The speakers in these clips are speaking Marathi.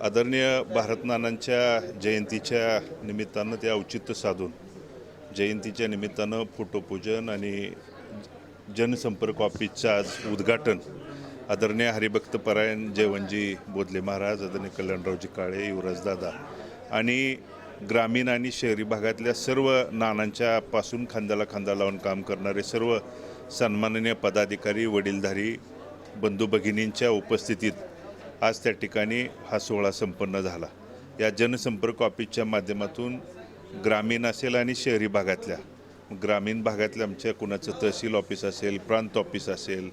आदरणीय भारत नानांच्या जयंतीच्या निमित्तानं ते औचित्य साधून जयंतीच्या निमित्तानं फोटोपूजन आणि जनसंपर्क ऑफिसचं आज उद्घाटन आदरणीय हरिभक्त परायण जयवंजी बोधले महाराज आदरणीय कल्याणरावजी काळे युवराजदादा आणि ग्रामीण आणि शहरी भागातल्या सर्व नानांच्या पासून खांद्याला खांदा लावून काम करणारे सर्व सन्माननीय पदाधिकारी वडीलधारी बंधू भगिनींच्या उपस्थितीत आज त्या ठिकाणी हा सोहळा संपन्न झाला. या जनसंपर्क ऑफिसच्या माध्यमातून ग्रामीण असेल आणि शहरी भागातल्या ग्रामीण भागातल्या आमच्या कुणाचं तहसील ऑफिस असेल प्रांत ऑफिस असेल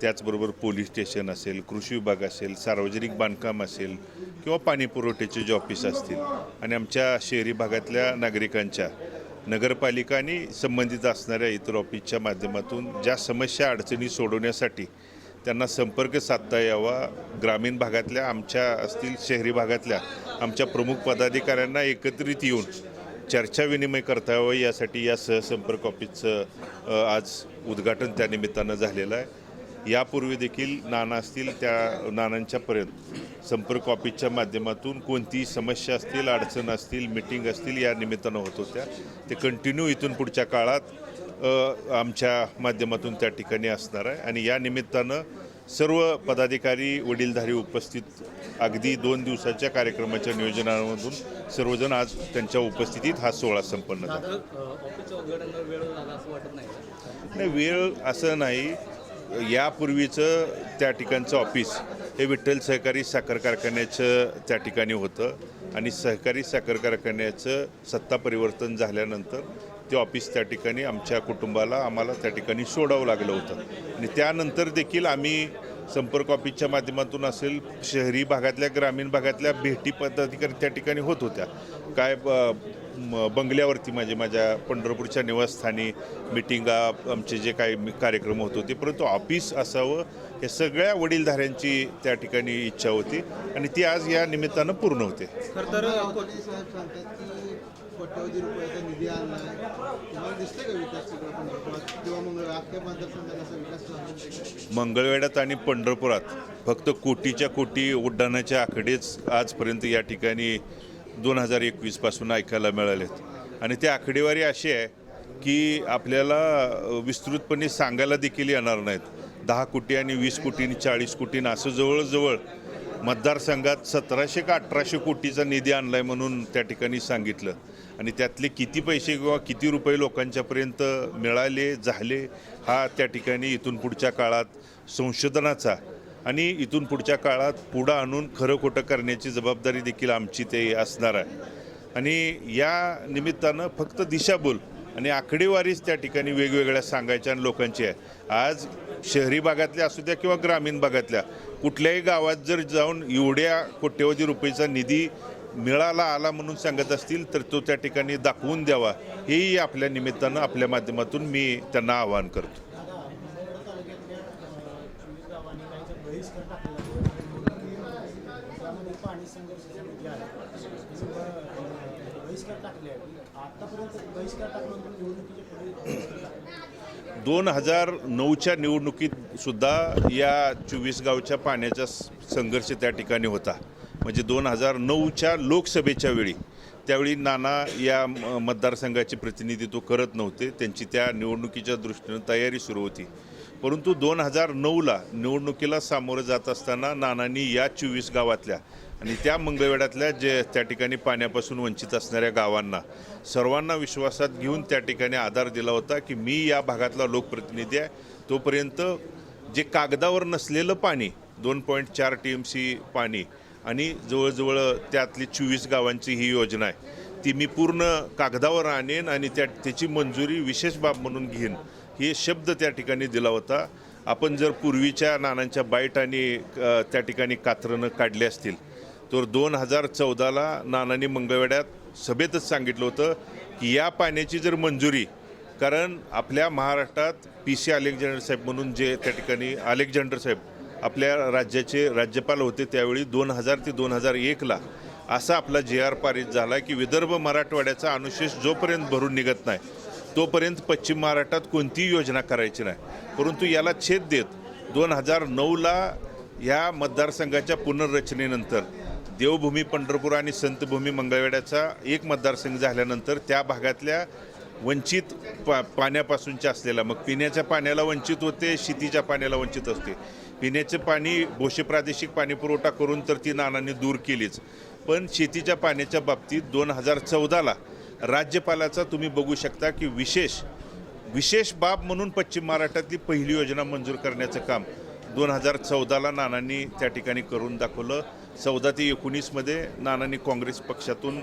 त्याचबरोबर पोलीस स्टेशन असेल कृषी विभाग असेल सार्वजनिक बांधकाम असेल किंवा पाणी पुरवठ्याचे जे ऑफिस असतील आणि आमच्या शहरी भागातल्या नागरिकांच्या नगरपालिका आणि संबंधित असणाऱ्या इतर ऑफिसच्या माध्यमातून ज्या समस्या अडचणी सोडवण्यासाठी त्यांना संपर्क साधता यावा. ग्रामीण भागातल्या आमच्या असतील शहरी भागातल्या आमच्या प्रमुख पदाधिकाऱ्यांना एकत्रित येऊन चर्चा विनिमय करता यावं. यासाठी या सहसंपर्क ऑफिसचं आज उद्घाटन त्या निमित्तानं झालेलं आहे. यापूर्वी देखील नाना असतील त्या नानांच्यापर्यंत संपर्क ऑफिसच्या माध्यमातून कोणतीही समस्या असतील अडचण असतील मिटिंग असतील या निमित्तानं होत होत्या. ते कंटिन्यू इथून पुढच्या काळात आमच्या माध्यमातून त्या ठिकाणी असणार आहे. आणि या निमित्तानं सर्व पदाधिकारी वडीलधारी उपस्थित अगदी दोन दिवसाच्या कार्यक्रमाच्या नियोजनामधून सर्वजण आज त्यांच्या उपस्थितीत हा सोहळा संपन्न झाला? नाही वेळ असं नाही. यापूर्वीचं त्या ठिकाणचं ऑफिस हे विठ्ठल सहकारी साखर कारखान्याचं त्या ठिकाणी होतं. आणि सहकारी साखर कारखान्याचं सत्ता परिवर्तन झाल्यानंतर ते ऑफिस त्या ठिकाणी आमच्या कुटुंबाला आम्हाला त्या ठिकाणी सोडावं लागलं होतं. आणि त्यानंतर देखील आम्ही संपर्क ऑफिसच्या माध्यमातून असेल शहरी भागातल्या ग्रामीण भागातल्या भेटी पदाधिकारी त्या ठिकाणी होत होत्या. काय बंगल्यावरती म्हणजे माझ्या पंढरपूरच्या निवासस्थानी मिटिंगा आमचे जे काही कार्यक्रम होत होते परंतु ऑफिस असावं हे सगळ्या वडीलधाऱ्यांची त्या ठिकाणी इच्छा होती आणि ती आज या निमित्तानं पूर्ण होते. कोट्यवधी रुपयाचा निधी आणलाय. तुम्हाला दिसतंय का विकास पंढरपुरात? किंवा मग अख्ख्या मतदारसंघात असा विकास झाला मंगळवेढ्यात आणि पंढरपुरात फक्त कोटीच्या कोटी उड्डाणाच्या आकडेच आजपर्यंत या ठिकाणी दोन हजार एकवीसपासून ऐकायला मिळालेत. आणि ती आकडेवारी अशी आहे की आपल्याला विस्तृतपणे सांगायला देखील येणार नाहीत. दहा कोटी आणि वीस कोटी आणि चाळीस कोटी आणि असं जवळजवळ मतदारसंघात सतराशे का अठराशे कोटीचा निधी आणलाय म्हणून त्या ठिकाणी सांगितलं. आणि त्यातले किती पैसे किंवा किती रुपये लोकांच्यापर्यंत मिळाले झाले हा त्या ठिकाणी इथून पुढच्या काळात संशोधनाचा आणि इथून पुढच्या काळात पुढं आणून खरं खोटं करण्याची जबाबदारी देखील आमची ते असणार आहे. आणि या निमित्तानं फक्त दिशाभूल आणि आकडेवारीच त्या ठिकाणी वेगवेगळ्या सांगायच्या आणि लोकांची आहे. आज शहरी भागातल्या असू द्या किंवा ग्रामीण भागातल्या कुठल्याही गावात जर जाऊन एवढ्या कोट्यवधी रुपयेचा निधी मिळाला आला म्हणून सांगत असतील तर तो त्या ठिकाणी दाखवून द्यावा. हेही आपल्या निमित्तानं आपल्या माध्यमातून मी त्यांना आवाहन करतो. दोन हजार नऊच्या निवडणुकीत सुद्धा या चोवीस गावच्या पाण्याचा संघर्ष त्या ठिकाणी होता. म्हणजे दोन हजार नऊच्या लोकसभेच्या वेळी त्यावेळी नाना या मतदारसंघाचे प्रतिनिधित्व करत नव्हते. त्यांची त्या निवडणुकीच्या दृष्टीनं तयारी सुरू होती. परंतु दोन हजार नऊला निवडणुकीला सामोरं जात असताना नानांनी या चोवीस गावातल्या आणि त्या मंगळवेढ्यातल्या जे त्या ठिकाणी पाण्यापासून वंचित असणाऱ्या गावांना सर्वांना विश्वासात घेऊन त्या ठिकाणी आधार दिला होता की मी या भागातला लोकप्रतिनिधी आहे. तोपर्यंत जे कागदावर नसलेलं पाणी दोन पॉईंट चार टी एम सी पाणी आणि जवळजवळ त्यातली चोवीस गावांची ही योजना आहे. ती मी पूर्ण कागदावर आणेन आणि त्या त्याची मंजुरी विशेष बाब म्हणून घेईन. हे शब्द त्या ठिकाणी दिला होता. आपण जर पूर्वीच्या नानांच्या बाईट आणि त्या ठिकाणी कात्रणं काढले असतील तर दोन हजार चौदाला नानांनी मंगळवेड्यात सभेतच सांगितलं होतं की या पाण्याची जर मंजुरी कारण आपल्या महाराष्ट्रात पी सी अलेक्झांडर साहेब म्हणून जे त्या ठिकाणी अलेक्झांडर साहेब आपल्या राज्याचे राज्यपाल होते त्यावेळी दोन हजार ते दोन हजार एकला असा आपला जे आर पारित झाला की विदर्भ मराठवाड्याचा अनुशेष जोपर्यंत भरून निघत नाही तोपर्यंत पश्चिम महाराष्ट्रात कोणतीही योजना करायची नाही. परंतु याला छेद देत दोन हजार नऊला ह्या मतदारसंघाच्या पुनर्रचनेनंतर देवभूमी पंढरपूर आणि संतभूमी मंगळवेड्याचा एक मतदारसंघ झाल्यानंतर त्या भागातल्या वंचित पा पाण्यापासूनच्या असलेला मग पिण्याच्या पाण्याला वंचित होते शेतीच्या पाण्याला वंचित असते. पिण्याचं पाणी भोसे प्रादेशिक पाणीपुरवठा करून तर ती नानांनी दूर केलीच. पण शेतीच्या पाण्याच्या बाबतीत दोन हजार चौदाला राज्यपालाचा तुम्ही बघू शकता की विशेष विशेष बाब म्हणून पश्चिम महाराष्ट्रातली पहिली योजना मंजूर करण्याचं काम दोन हजार चौदाला नानांनी त्या ठिकाणी करून दाखवलं. चौदा ते एकोणीसमध्ये नानांनी काँग्रेस पक्षातून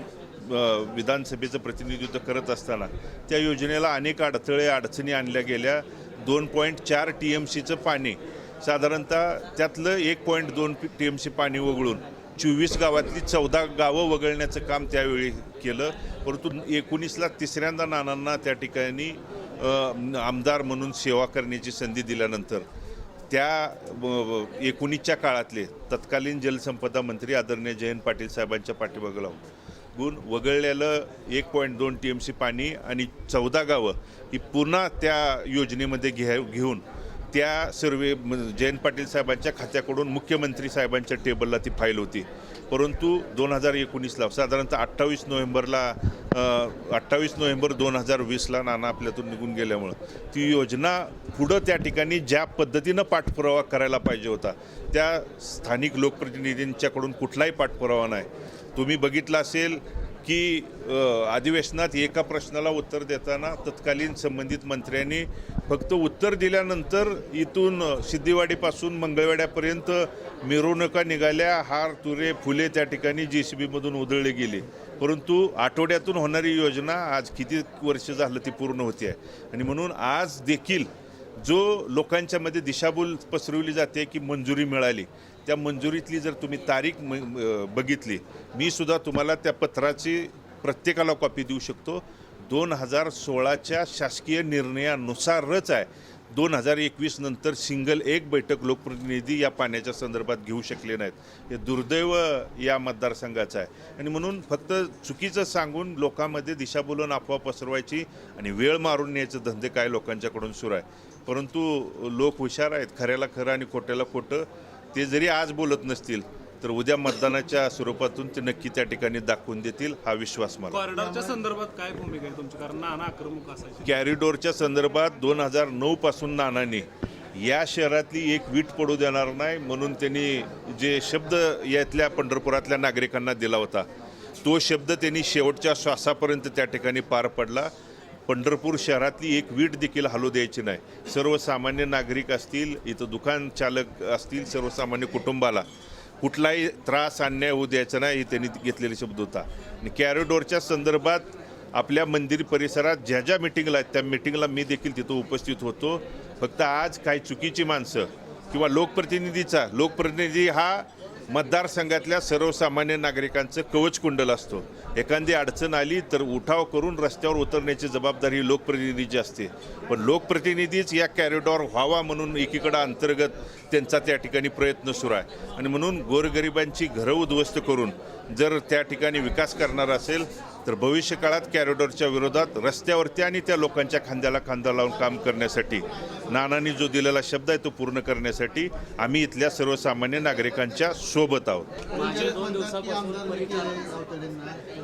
विधानसभेचं प्रतिनिधित्व करत असताना त्या योजनेला अनेक अडथळे अडचणी आणल्या गेल्या. दोन पॉईंट चार टी एम सीचं पाणी साधारणतः त्यातलं एक पॉईंट दोन टी एम सी पाणी वगळून चोवीस गावातली चौदा गावं वगळण्याचं काम त्यावेळी केलं. परंतु एकोणीसला तिसऱ्यांदा नानांना त्या ठिकाणी आमदार म्हणून सेवा करण्याची संधी दिल्यानंतर त्या एकोणीसच्या काळातले तत्कालीन जलसंपदा मंत्री आदरणीय जयंत पाटील साहेबांच्या पाठीमागं लावून गुण वगळलेलं एक पॉईंट दोन टी एम सी पाणी आणि चौदा गावं ही पुन्हा त्या योजनेमध्ये घ्या घेऊन त्या सर्वे म- जयंत पाटील साहेबांच्या खात्याकडून मुख्यमंत्री साहेबांच्या टेबलला ती फाईल होती. परंतु दोन हजार एकोणीसला साधारणतः अठ्ठावीस नोव्हेंबरला अठ्ठावीस नोव्हेंबर दोन हजार वीसला नाना आपल्यातून निघून गेल्यामुळं ती योजना पुढं त्या ठिकाणी ज्या पद्धतीनं पाठपुरावा करायला पाहिजे होता त्या स्थानिक लोकप्रतिनिधींच्याकडून कुठलाही पाठपुरावा नाही. तुम्ही बघितलं असेल की अधिवेशनात एका प्रश्नाला उत्तर देताना तत्कालीन संबंधित मंत्र्यांनी फक्त उत्तर दिल्यानंतर इथून सिद्धिवाडीपासून मंगळवाड्यापर्यंत मिरवणुका निघाल्या हार तुरे फुले त्या ठिकाणी जे सी बीमधून उधळले गेले. परंतु आठवड्यातून होणारी योजना आज किती वर्ष झालं ती पूर्ण होती आहे आणि म्हणून आज देखील जो लोकांच्यामध्ये दिशाभूल पसरवली जाते की मंजुरी मिळाली त्या मंजुरीतली जर तुम्ही तारीख बघितली मी सुद्धा तुम्हाला त्या पत्राची प्रत्येकाला कॉपी देऊ शकतो. दोन हजार सोळाच्या शासकीय निर्णयानुसारच आहे. दोन हजार एकवीस नंतर सिंगल एक बैठक लोकप्रतिनिधी या पाण्याच्या संदर्भात घेऊ शकले नाहीत. हे दुर्दैव या मतदारसंघाचं आहे. आणि म्हणून फक्त चुकीचं सांगून लोकांमध्ये दिशाभूलन अफवा पसरवायची आणि वेळ मारून न्यायचं धंदे काय लोकांच्याकडून सुरू आहे. परंतु लोक हुशार आहेत खऱ्याला खरं आणि खोट्याला खोटं. ते जरी आज बोलत नसतील तर उद्या मतदानाच्या स्वरूपातून ते नक्की त्या ठिकाणी दाखवून देतील हा विश्वास मला. कॉरिडॉरच्या संदर्भात काय भूमिका आहे तुमची? कारण नाना आक्रमक असायचे. कॅरिडोरच्या संदर्भात दोन हजार नऊ पासून नानांनी या शहरातली एक वीट पडू देणार नाही म्हणून त्यांनी जे शब्द यातल्या पंढरपुरातल्या नागरिकांना दिला होता तो शब्द त्यांनी शेवटच्या श्वासापर्यंत त्या ठिकाणी पार पडला. पंढरपूर शहरातली एक वीट देखील हलू द्यायची नाही. सर्वसामान्य नागरिक असतील इथं दुकान चालक असतील सर्वसामान्य कुटुंबाला कुठलाही त्रास अन्याय होऊ द्यायचा नाही हे त्यांनी घेतलेला शब्द होता. आणि कॅरिडोरच्या संदर्भात आपल्या मंदिर परिसरात ज्या ज्या मिटिंगला आहेत त्या मिटिंगला मी देखील तिथं उपस्थित होतो. फक्त आज काही चुकीची माणसं किंवा लोकप्रतिनिधीचा लोकप्रतिनिधी हा मतदारसंघातल्या सर्वसामान्य नागरिकांचं कवच कुंडल असतो. एखादी अडचण आली तर उठाव करून रस्त्यावर उतरण्याची जबाबदारी ही लोकप्रतिनिधीची असते. पण लोकप्रतिनिधीच या कॅरिडॉर व्हावा म्हणून एकीकडं अंतर्गत त्यांचा त्या ठिकाणी प्रयत्न सुरू आहे. आणि म्हणून गोरगरिबांची घरं उद्ध्वस्त करून जर त्या ठिकाणी विकास करणार असेल तर भविष्य काळात कॅरिडॉरच्या विरोधात रस्त्यावरती आणि त्या लोकांच्या खांद्याला खांदा लावून काम करण्यासाठी नानांनी जो दिलेला शब्द आहे तो पूर्ण करण्यासाठी आम्ही इथल्या सर्वसामान्य नागरिकांच्या सोबत आहोत.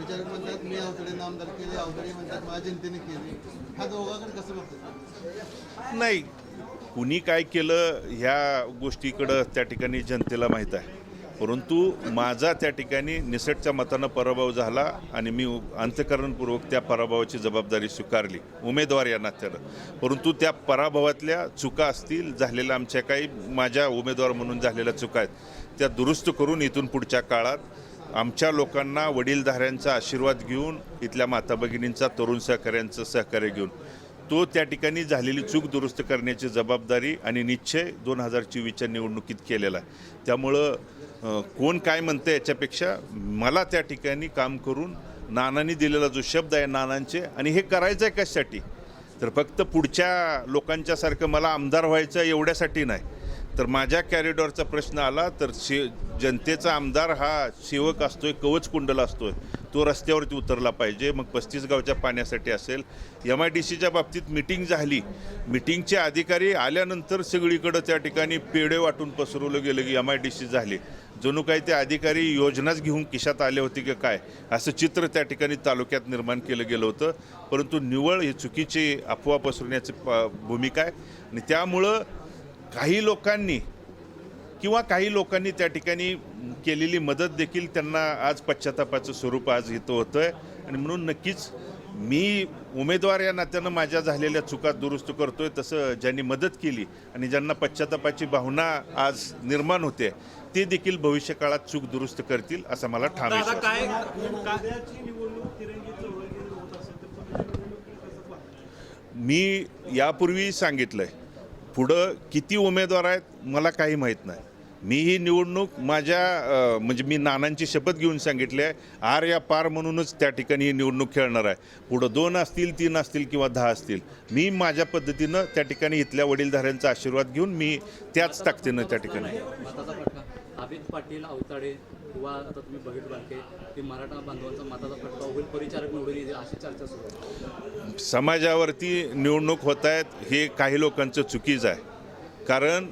विचारक म्हणतात मी अवघडे नामदार केले अवघडे म्हणतात माझ्या जनतेने केले. हा दोघांकडे कसं बघतात? नाही. कुणी काय केलं ह्या गोष्टीकडं त्या ठिकाणी जनतेला माहीत आहे. परंतु माझा त्या ठिकाणी निसटच्या मतानं पराभव झाला आणि मी अंतकरणपूर्वक त्या पराभवाची जबाबदारी स्वीकारली. उमेदवार या नात्यानं. परंतु त्या पराभवातल्या चुका असतील झालेल्या आमच्या काही माझ्या उमेदवार म्हणून झालेल्या चुका आहेत त्या दुरुस्त करून इथून पुढच्या काळात आमच्या लोकांना वडीलधाऱ्यांचा आशीर्वाद घेऊन इथल्या माता भगिनींचा तरुण सहकाऱ्यांचं सहकार्य घेऊन. तो त्या ठिकाणी झालेली चूक दुरुस्त करण्याची जबाबदारी आणि निश्चय दोन हजार चोवीसच्या निवडणुकीत केलेला आहे. त्यामुळं कोण काय म्हणतं याच्यापेक्षा मला त्या ठिकाणी काम करून नानांनी दिलेला जो शब्द आहे नानांचे आणि हे करायचं आहे कशासाठी? तर फक्त पुढच्या लोकांच्यासारखं मला आमदार व्हायचं आहे एवढ्यासाठी नाही. तर माझ्या कॅरिडॉरचा प्रश्न आला तर शि जनतेचा आमदार हा सेवक असतोय कवच कुंडल असतोय तो रस्त्यावरती उतरला पाहिजे. मग पस्तीस गावच्या पाण्यासाठी असेल. एम आय डी सीच्या बाबतीत मिटिंग झाली. मिटिंगचे अधिकारी आल्यानंतर सगळीकडं त्या ठिकाणी पेढे वाटून पसरवलं गेलं की एम आय डी सी झाली. जणू काही ते अधिकारी योजनाच घेऊन किशात आले होते की काय असं चित्र त्या ठिकाणी तालुक्यात निर्माण केलं गेलं होतं. परंतु निवळ ही चुकीची अफवा पसरवण्याची प- भूमिका आहे. आणि त्यामुळं काही लोकांनी किंवा काही लोकांनी त्या ठिकाणी केलेली मदत देखील त्यांना आज पश्चातापाचं स्वरूप आज इथं होतं आहे आणि म्हणून नक्कीच मी उमेदवार या नात्यानं माझ्या झालेल्या चुका दुरुस्त करतोय तसं ज्यांनी मदत केली आणि ज्यांना पश्चातापाची भावना आज निर्माण होते ते देखील भविष्य काळात चूक दुरुस्त करतील असा मला ठाम दादा विश्वास आहे. काय काय निवडणूक तिरंगी चळवळी होत असेल तर तुम्ही निवडणूक कसं पाहता? मी यापूर्वी सांगितलंय पुढं किती उमेदवार आहेत मला काही माहीत नाही. मी ही निवडणूक माझ्या म्हणजे मी नानांची शपथ घेऊन सांगितली आहे. आर या पार म्हणूनच त्या ठिकाणी ही निवडणूक खेळणार आहे. पुढं दोन असतील तीन असतील किंवा दहा असतील. मी माझ्या पद्धतीनं त्या ठिकाणी इथल्या वडीलधाऱ्यांचा आशीर्वाद घेऊन मी त्याच ताकदीनं त्या ठिकाणी अभित पाटील अवताडे किंवा आता तुम्ही बघितलं बारके की मराठा बांधवांचा मताचा फटका होईल परिचारक निवडून येईल अशी चर्चा सुरू समाजावरती निवडणूक होत आहेत हे काही लोकांचं चुकीचं आहे. कारण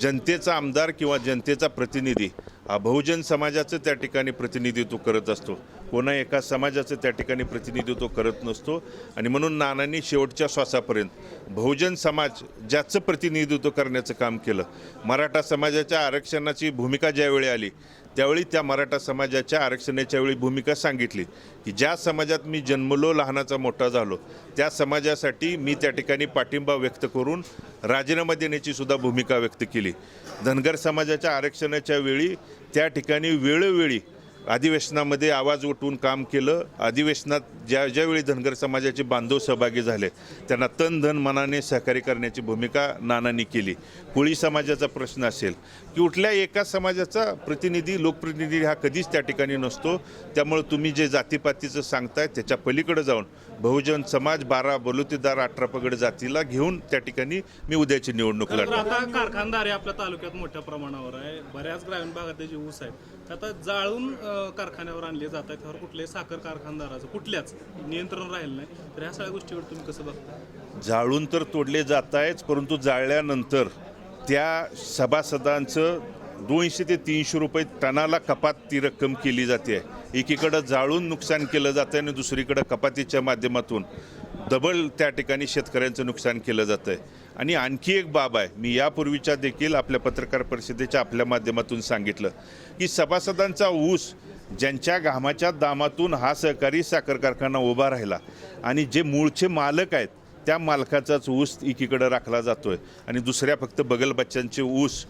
जनतेचा आमदार किंवा जनतेचा प्रतिनिधी बहुजन समाजाचं त्या ठिकाणी प्रतिनिधित्व करत असतो. कोणा एका समाजाचं त्या ठिकाणी प्रतिनिधित्व करत नसतो. आणि म्हणून नानांनी शेवटच्या श्वासापर्यंत बहुजन समाज ज्याचं प्रतिनिधित्व करण्याचं काम केलं मराठा समाजाच्या आरक्षणाची भूमिका ज्यावेळी आली त्यावेळी त्या मराठा समाजाच्या आरक्षणाच्या वेळी भूमिका सांगितली की ज्या समाजात मी जन्मलो लहानाचा मोठा झालो त्या समाजासाठी मी त्या ठिकाणी पाठिंबा व्यक्त करून राजीनामा देण्याची सुद्धा भूमिका व्यक्त केली. धनगर समाजाच्या आरक्षणाच्या वेळी त्या ठिकाणी वेळोवेळी अधिवेशनामध्ये आवाज उठवून काम केलं. अधिवेशनात ज्या ज्यावेळी धनगर समाजाचे बांधव सहभागी झाले त्यांना तन धन मनाने सहकार्य करण्याची भूमिका नानांनी केली. कोळी समाजाचा प्रश्न असेल की कुठल्या एका समाजाचा प्रतिनिधी लोकप्रतिनिधी हा कधीच त्या ठिकाणी नसतो त्यामुळे तुम्ही जे जातीपातीचं सांगताय त्याच्या पलीकडे जाऊन बहुजन समाज बारा बलुतेदार अठरा पगड जातीला घेऊन त्या ठिकाणी मी उद्याची निवडणूक लढणार. आता आपल्या तालुक्यात मोठ्या प्रमाणावर आहे. बऱ्याच ग्रामीण भागात जे ऊस आहेत आता जाळून कारखान्यावर आणले जात आहेत त्यावर कुठल्याही साखर कारखानदाराचं कुठल्याच नियंत्रण राहिलं नाही. तर ह्या सगळ्या गोष्टीवर तुम्ही कसं बघता? जाळून तर तोडले जात आहेच परंतु जाळल्यानंतर त्या सभासदांचं दोनशे ते तीनशे रुपये टनाला कपात ती रक्कम केली जाते. आहे एकीकडं जाळून नुकसान केलं जातं आणि दुसरीकडं कपातीच्या माध्यमातून डबल त्या ठिकाणी शेतकऱ्यांचं नुकसान केलं जातं आहे आणि आणखी एक बाब आहे. मी यापूर्वीच्या देखील आपल्या पत्रकार परिषदेच्या आपल्या माध्यमातून सांगितलं की सभासदांचा ऊस ज्यांच्या घामाच्या दामातून हा सहकारी साखर कारखाना उभा राहिला आणि जे मूळचे मालक आहेत त्या मालकाचाच ऊस एकीकडं राखला जातोय. आणि दुसऱ्या फक्त बगल बच्चांचे ऊस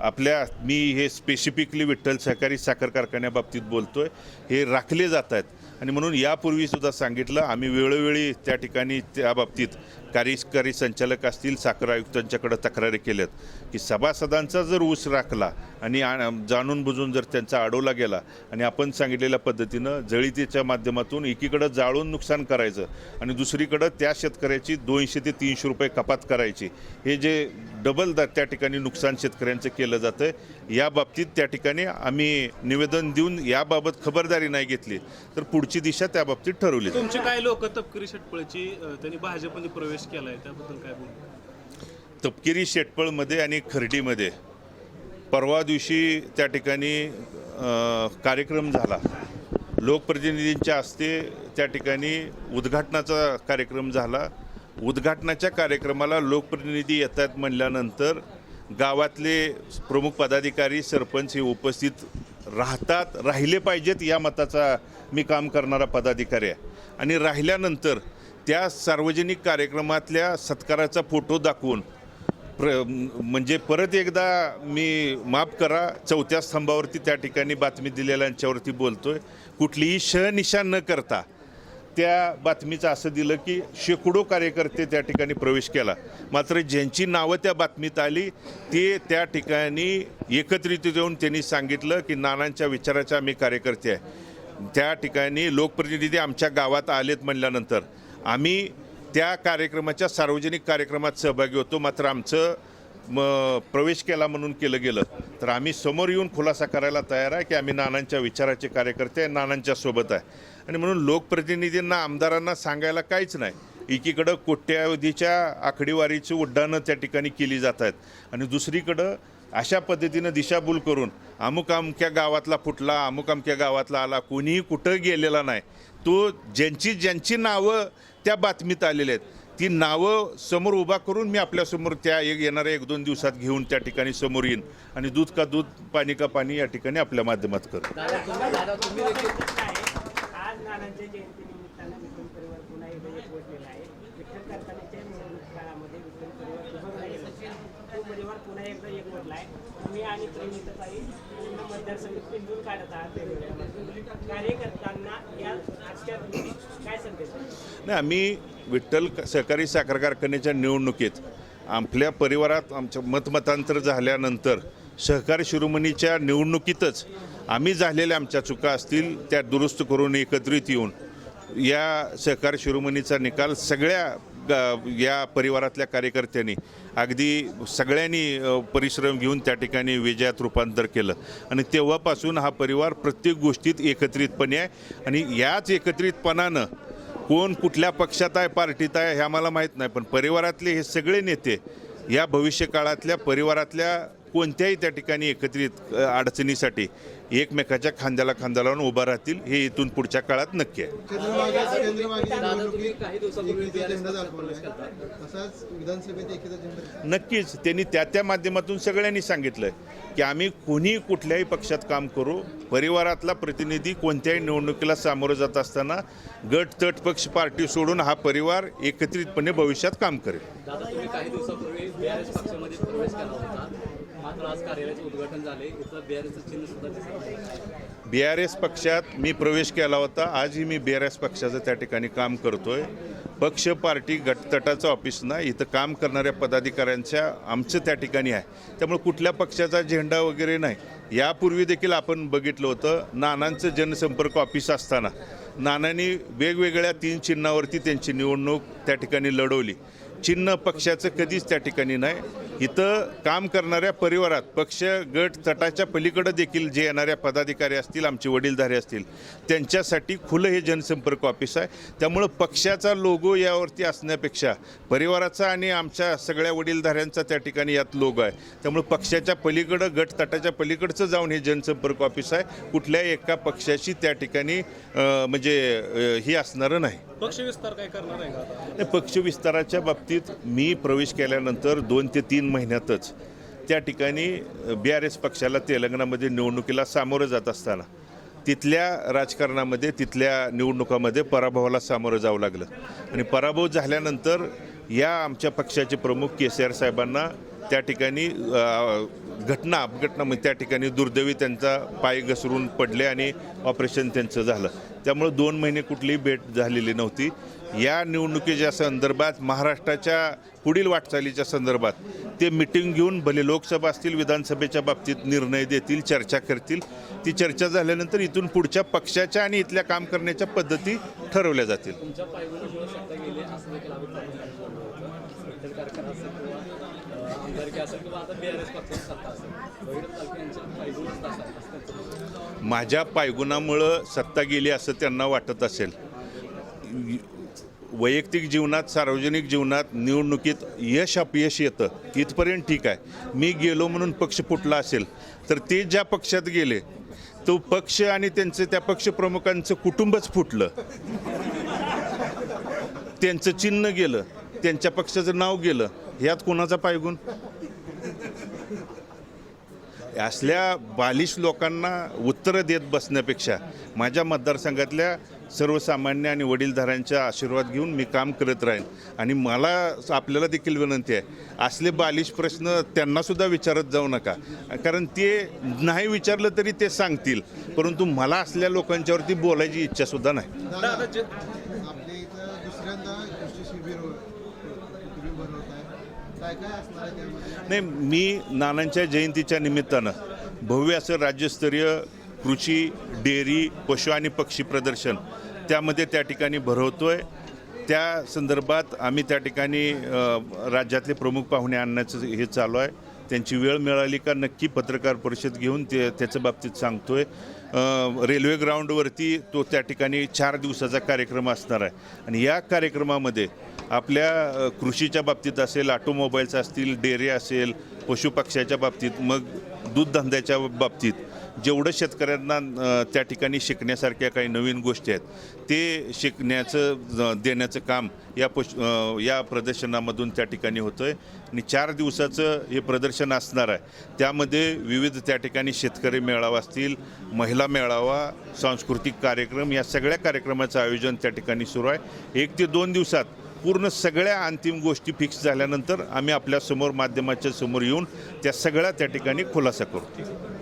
आपल्या मी हे स्पेसिफिकली विठ्ठल सहकारी साखर कारखान्याबाबतीत बोलतोय हे राखले जात आहेत. आणि म्हणून यापूर्वी सुद्धा सांगितलं आम्ही वेळोवेळी त्या ठिकाणी त्या बाबतीत कार्यकारी संचालक असतील साखर आयुक्तांच्याकडे तक्रारी केल्यात की सभासदांचा जर ऊस राखला आणि जाणून बुजून जर त्यांचा अडवला गेला आणि आपण सांगितलेल्या पद्धतीनं जळितीच्या माध्यमातून एकीकडं जाळून नुकसान करायचं आणि दुसरीकडं त्या शेतकऱ्याची दोनशे ते तीनशे रुपये कपात करायची हे जे डबल दा त्या ठिकाणी नुकसान शेतकऱ्यांचं केलं जातं या बाबतीत त्या ठिकाणी आम्ही निवेदन देऊन याबाबत खबरदारी नाही घेतली. तर पुढची दिशा त्या बाबतीत ठरवली. तुमचे काही लोक तपकिरी षटपळची अं, त्यांनी भाजपमध्ये प्रवेश केलाय त्याबद्दल काय बोलू तपकिरी शेटपळमध्ये आणि खर्डीमध्ये परवा दिवशी त्या ठिकाणी कार्यक्रम झाला. लोकप्रतिनिधींच्या हस्ते त्या ठिकाणी उद्घाटनाचा कार्यक्रम झाला. उद्घाटनाच्या कार्यक्रमाला लोकप्रतिनिधी येत आहेत म्हणल्यानंतर गावातले प्रमुख पदाधिकारी सरपंच हे उपस्थित राहतात. राहिले पाहिजेत या मताचा मी काम करणारा पदाधिकारी आहे. आणि राहिल्यानंतर त्या सार्वजनिक कार्यक्रमातल्या सत्काराचा फोटो दाखवून प्र म्हणजे परत एकदा मी माफ करा चौथ्या स्तंभावरती त्या ठिकाणी बातमी दिलेल्यांच्यावरती आहे कुठलीही शहनिशा न करता त्या बातमीचं असं दिलं की शेकडो कार्यकर्ते त्या ठिकाणी प्रवेश केला. मात्र ज्यांची नावं त्या बातमीत आली ते त्या ठिकाणी एकत्रित येऊन त्यांनी सांगितलं की नानांच्या विचाराचे आम्ही कार्यकर्ते आहे. त्या ठिकाणी लोकप्रतिनिधी आमच्या गावात आलेत म्हणल्यानंतर आम्ही त्या कार्यक्रमाच्या सार्वजनिक कार्यक्रमात सहभागी होतो. मात्र आमचं म प्रवेश केला म्हणून केलं गेलं तर आम्ही समोर येऊन खुलासा करायला तयार आहे की आम्ही नानांच्या विचाराचे कार्यकर्ते आहे नानांच्या सोबत आहे. आणि म्हणून लोकप्रतिनिधींना आमदारांना सांगायला काहीच नाही. एकीकडं कोट्यावधीच्या आकडेवारीची उड्डाणं त्या ठिकाणी केली जात आहेत. आणि दुसरीकडं अशा पद्धतीनं दिशाभूल करून अमुक अमक्या गावातला फुटला अमुक अमक्या गावातला आला कोणीही कुठं गेलेला नाही. तो ज्यांची ज्यांची नावं त्या बातमीत आलेली आहेत. ती नावं समोर उभा करून मी आपल्यासमोर त्या एक येणाऱ्या एक दोन दिवसात घेऊन त्या ठिकाणी समोर येईन. आणि दूध का दूध पाणी का पाणी या ठिकाणी आपल्या माध्यमात करू आज परिवार पुन्हा एकदा एकवटला आहे. मी आणि प्रेमितताई पूर्ण मतदारसंघ पिंजून काढत आहात. कार्यकर्त्यांना या आजच्या काय संदेश नाही आम्ही विठ्ठल सहकारी साखर कारखान्याच्या निवडणुकीत आपल्या परिवारात आमच्या मतमतांतर झाल्यानंतर सहकारी शिरोमणीच्या निवडणुकीतच आम्ही झालेल्या आमच्या चुका असतील त्या दुरुस्त करून एकत्रित येऊन या सहकारी शिरोमणीचा निकाल सगळ्या या परिवारातल्या कार्यकर्त्यांनी अगदी सगळ्यांनी परिश्रम घेऊन त्या ठिकाणी विजयात रूपांतर केलं. आणि तेव्हापासून हा परिवार प्रत्येक गोष्टीत एकत्रितपणे आहे. आणि याच एकत्रितपणानं कोण कुठल्या पक्षात आहे पार्टीत आहे हे आम्हाला माहीत नाही. पण परिवारातले हे सगळे नेते या भविष्यकाळातल्या परिवारातल्या कोणत्याही त्या ठिकाणी एकत्रित अडचणीसाठी एकमेकाच्या खांद्याला खांदा लावून उभा राहतील हे इथून पुढच्या काळात नक्की आहे. नक्कीच त्यांनी त्या त्या माध्यमातून सगळ्यांनी सांगितलं की आम्ही कोणी कुठल्याही पक्षात काम करू परिवारातला प्रतिनिधी कोणत्याही निवडणुकीला सामोरं जात असताना गट तट पक्ष पार्टी सोडून हा परिवार एकत्रितपणे भविष्यात काम करेल. मात्र आज कार्यालयाचे उद्घाटन झाले. इथं चिन्ह सुद्धा दिसत बी आर एस पक्षात मी प्रवेश केला होता. आजही मी बी आर एस पक्षाचं त्या ठिकाणी काम करतोय. पक्ष पार्टी गटतटाचं ऑफिस ना इथं काम करणाऱ्या पदाधिकाऱ्यांच्या आमचं त्या ठिकाणी आहे. त्यामुळे कुठल्या पक्षाचा झेंडा वगैरे नाही. यापूर्वी देखील आपण बघितलं होतं नानांचं जनसंपर्क ऑफिस असताना. नानांनी वेगवेगळ्या तीन चिन्हावरती त्यांची निवडणूक त्या ठिकाणी लढवली. चिन्ह पक्षाचं कधीच त्या ठिकाणी नाही. इथं काम करणाऱ्या परिवारात पक्ष गट तटाच्या पलीकडं देखील जे येणाऱ्या पदाधिकारी असतील आमचे वडीलधारे असतील त्यांच्यासाठी खुलं हे जनसंपर्क ऑफिस आहे. त्यामुळं पक्षाचा लोगो यावरती असण्यापेक्षा परिवाराचा आणि आमच्या सगळ्या वडीलधाऱ्यांचा त्या ठिकाणी यात लोगो आहे. त्यामुळे पक्षाच्या पलीकडं गट तटाच्या पलीकडचं जाऊन हे जनसंपर्क ऑफिस आहे. कुठल्याही एका पक्षाची त्या ठिकाणी म्हणजे ही असणारं नाही. पक्ष विस्तार काय करणार आहे का आता? नाही, पक्ष विस्ताराच्या बाबतीत मी प्रवेश केल्यानंतर दोन ते तीन महिन्यातच त्या ठिकाणी बी आर एस पक्षाला तेलंगणामध्ये निवडणुकीला सामोरं जात असताना तिथल्या राजकारणामध्ये तिथल्या निवडणुकामध्ये पराभवाला सामोरं जावं लागलं. आणि पराभव झाल्यानंतर या आमच्या पक्षाचे प्रमुख के सी आर साहेबांना त्या ठिकाणी घटना अपघटना म्हणजे त्या ठिकाणी दुर्दैवी त्यांचा पाय घसरून पडले आणि ऑपरेशन त्यांचं झालं. त्यामुळं दोन महिने कुठलीही भेट झालेली नव्हती. या निवडणुकीच्या संदर्भात महाराष्ट्राच्या पुढील वाटचालीच्या संदर्भात ते मिटिंग घेऊन भले लोकसभा असतील विधानसभेच्या बाबतीत निर्णय देतील चर्चा करतील. ती चर्चा झाल्यानंतर इथून पुढच्या पक्षाच्या आणि इथल्या काम करण्याच्या पद्धती ठरवल्या जातील तुमच्या पायगुणामुळे सत्ता गेली असं देखील आम्ही पाटील बोललो होतो विठ्ठल कारखाना असेल किंवा अं, आमदारकी असेल किंवा आता पक्षाची सत्ता असेल. माझ्या पायगुणामुळं सत्ता गेली असं त्यांना वाटत असेल. वैयक्तिक जीवनात सार्वजनिक जीवनात निवडणुकीत यश अपयश येतं. इथपर्यंत ठीक आहे. मी गेलो म्हणून पक्ष फुटला असेल तर ते ज्या पक्षात गेले तो पक्ष आणि त्यांचं त्या पक्षप्रमुखांचं कुटुंबच फुटलं. त्यांचं चिन्ह गेलं त्यांच्या पक्षाचं नाव गेलं ह्यात कोणाचा पायगुण? असल्या बालिश लोकांना उत्तरं देत बसण्यापेक्षा माझ्या मतदारसंघातल्या सर्वसामान्य आणि वडीलधाऱ्यांच्या आशीर्वाद घेऊन मी काम करत राहीन. आणि मला आपल्याला देखील विनंती आहे असले बालिश प्रश्न त्यांनासुद्धा विचारत जाऊ नका. कारण ते नाही विचारलं तरी ते सांगतील परंतु मला असल्या लोकांच्यावरती बोलायची इच्छासुद्धा नाही दादा जे आपल्या इथं दुसऱ्यांदा कृषी शिबिर हो- तुम्ही भरवत आहे काय काय असणार आहे त्यामध्ये नाही मी नानांच्या जयंतीच्या निमित्तानं भव्य असं राज्यस्तरीय कृषी डेअरी पशु आणि पक्षी प्रदर्शन त्यामध्ये त्या ठिकाणी भरवतोय. त्या संदर्भात आम्ही त्या ठिकाणी राज्यातले प्रमुख पाहुणे आणण्याचं हे चालू आहे. त्यांची वेळ मिळाली का नक्की पत्रकार परिषद घेऊन ते त्याच्या बाबतीत सांगतोय. आहे रेल्वे ग्राउंडवरती तो त्या ठिकाणी चार दिवसाचा कार्यक्रम असणार आहे. आणि या कार्यक्रमामध्ये आपल्या कृषीच्या बाबतीत असेल ऑटोमोबाईल्स असतील डेअरी असेल पशुपक्ष्याच्या बाबतीत मग दूध धंद्याच्या बाबतीत जेवढं शेतकऱ्यांना त्या ठिकाणी शिकण्यासारख्या काही नवीन गोष्टी आहेत ते शिकण्याचं देण्याचं काम या पश या प्रदर्शनामधून त्या ठिकाणी होतं आहे आणि चार दिवसाचं हे प्रदर्शन असणार आहे. त्यामध्ये विविध त्या ठिकाणी शेतकरी मेळावा असतील महिला मेळावा सांस्कृतिक कार्यक्रम या सगळ्या कार्यक्रमाचं आयोजन त्या ठिकाणी सुरू आहे. एक ते दोन दिवसात पूर्ण सगळ्या अंतिम गोष्टी फिक्स झाल्यानंतर आम्ही आपल्यासमोर माध्यमाच्या समोर येऊन त्या सगळ्या त्या ठिकाणी खुलासा करतो.